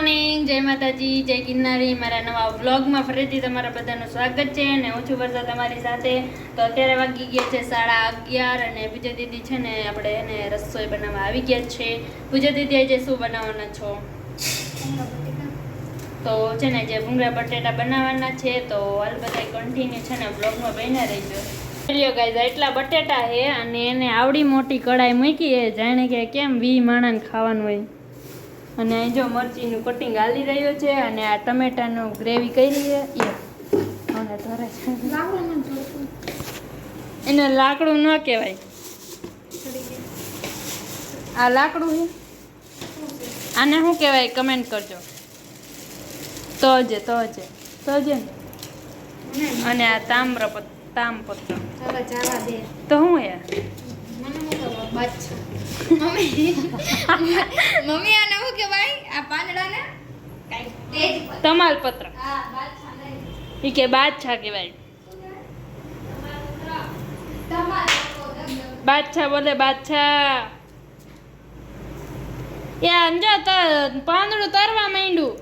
Morning, જય માતાજી, જય ગિરનારી મારા નવા વ્લોગમાં ફરીથી તમારા બધાનું સ્વાગત છે અને હું છું વર્ષા તમારી સાથે. તો અત્યારે વાગી ગયા છે સાડા અગિયાર અને પૂજા દીદી છે ને આપણે એને રસોઈ બનાવવા આવી ગયા છે. પૂજા દીદી આજે શું બનાવવાના છો? તો છે ને જે ભૂંગળા બટેટા બનાવવાના છે. તો હાલ બધા કન્ટિન્યુ છે ને બ્લોગમાં બન્યા રહીજો. લ્યો ગાઈઝ એટલા બટેટા છે અને એને આવડી મોટી કઢાઈ મૂકી એ જાણે કે કેમ વી માણાને ખાવાનું હોય. અને અહીં જો મરચીનું કટિંગ હાલી રહ્યું છે અને આ ટમેટાનું ગ્રેવી કરી છે. એ ધરે છે. એને લાકડું ન કહેવાય. આ લાકડું છે. આને શું કહેવાય કમેન્ટ કરજો. તો જે તો જે તો જે. અને આ તામ્ર તામપત્ર તો શું બચ્ચા મમ્મી મમ્મી આને કહેવાય આ પાંદડાને તેજ. તમાલપત્ર હા બાદશાહ એ કે બાદશાહ કહેવાય. બાદશાહ બોલે બાદશાહ. એ અંજો તો પાંદડું તરવા માંડ્યું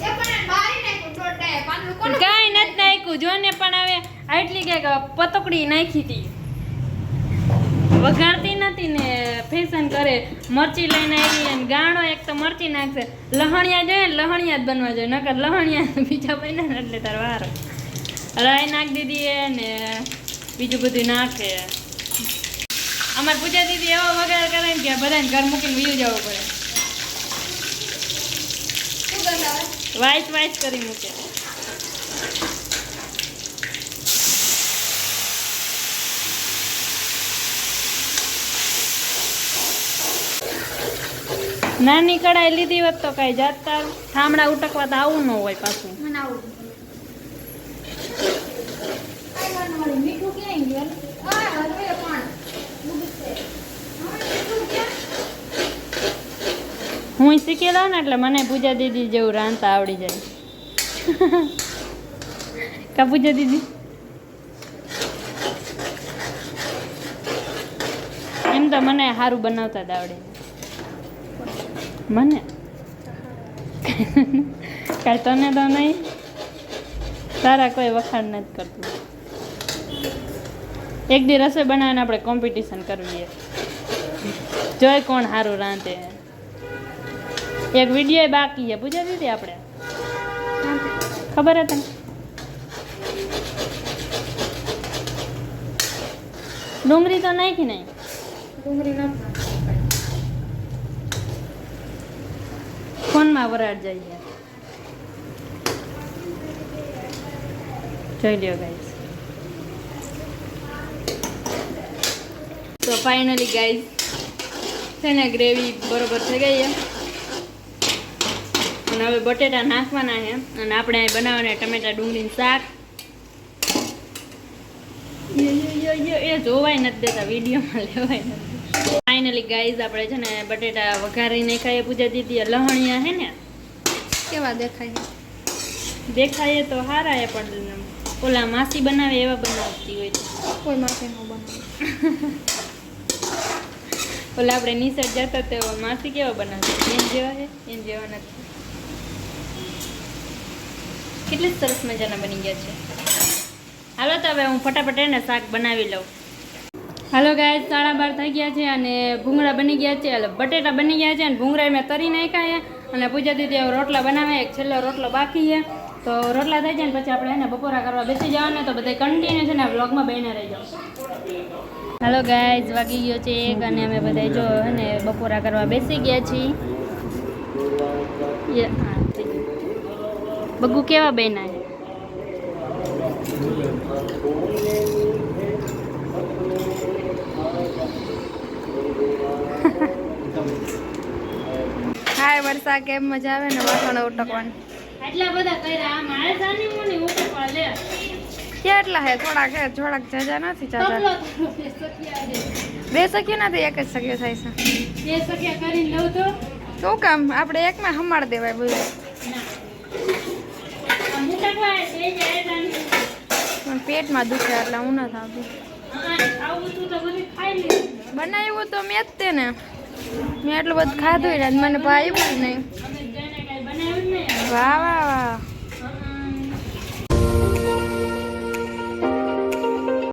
એ પણ બારી નાખ્યું ટોટાએ. પાંદડું કોનું? કાંઈ નથી નાખ્યું જો ને પણ હવે આટલી કે પતકડી નાખી હતી. વઘારતી નથી ને ફેશન કરે. મરચી લઈને આવી અને ગાણો એક તો મરચી નાખશે. લહણિયા જોઈએ લહણિયા જ બનવા જોઈએ. નકર લહણિયા બીજા બને ને એટલે તાર વાર રાય નાખી દીધી એ ને બીજું બધું નાખે. અમારે પૂજા દીદી એવો વઘાર કરે ને કે બધાને ઘર મૂકીને બીજું જવું પડે? વાઇસ વાઇસ કરી મૂકે. નાની કડાઈ લીધી હોત તો કઈ જાત તારું થામડા ઉટકવા તો આવું ન હોય પાછું? હું શીખેલો ને એટલે મને પૂજા દીદી જેવું રાંધતા આવડી જાય. કા પૂજા દીદી? એમ તો મને સારું બનાવતા જ આવડે. મને? કાંઈ તને તો નહીં. તારા કોઈ વખાણ નથી કરતું. એક દી રસોઈ બનાવીને આપણે કોમ્પિટિશન કરવી જોઈ કોણ સારું રાંધે. એક વીડિયો બાકી છે. પૂજા દીધી આપણે? ખબર હે તને? ડુંગળી તો નાખી નહીં ડુંગળી નથી ફોનમાં વરાળ જઈએ. જોઈ લ્યો ગાઈસ તો ફાઇનલી ગાઈસ છે ને ગ્રેવી બરોબર થઈ ગઈ અને હવે બટેટા નાખવાના છે. અને આપણે અહીં બનાવવાના ટમેટા ડુંગળીનું શાક. એ જોવાય નથી દેતા, વિડીયોમાં લેવાય નથી. ફાઇનલી ગાઈઝ આપણે છે ને બટેટા વઘારીને ખાઈએ. પૂજા દીધી લહણિયા હે ને? કેવા દેખાય? દેખાય તો હારા એ પણ ઓલા માસી બનાવે એવા બનાવતી હોય કોઈ માસી ન બનાવે. ઓલા આપણે નિસર્ગ જતા તો માસી કેવા બનાવતી એમ જેવા છે એમ જેવા નથી. કેટલી સરસ મજાના બની ગયા છે. હાલો તો હવે હું ફટાફટ એને શાક બનાવી લઉં. હાલો ગાય સાડા બાર થઈ ગયા છે અને ભૂંગળા બની ગયા છે, એટલે બટેટા બની ગયા છે અને ભૂંગળા મેં તરી નાખ્યા અને પૂજા દીદી રોટલા બનાવે એક છેલ્લો રોટલો બાકી છે. તો રોટલા થઈ જાય ને પછી આપણે એને બપોરા કરવા બેસી જવાના, તો બધા કન્ટિન્યુ છે ને વ્લોગમાં બહેને રહી જાઓ હાલો ગાય વાગી ગયો છે એક અને અમે બધા જો ને બપોરા કરવા બેસી ગયા છીએ. બગુ કેવા બન્યા હાય વર્ષા કેમ મજા આવે ને વાસણ ઉટકવાની. એટલા બધા કર્યા. મારે સાની મોની ઉટકવા લે. કેટલા હે? થોડાક હે થોડાક જાજા નથી ચાચા બે સખી નથી એક જ સખી થાય છે. બે સખિયા કરીને લઉં તો? શું કામ? આપણે એકમાં હમાડ દેવાય બધું. જાય પેટમાં દુખે એટલે હું નથી આવતી બનાવ્યું તો મેં જ તે ને મેં એટલું બધું ખાધું ને મને ભાઈ જ નહીં. વાહ વાહ વાહ.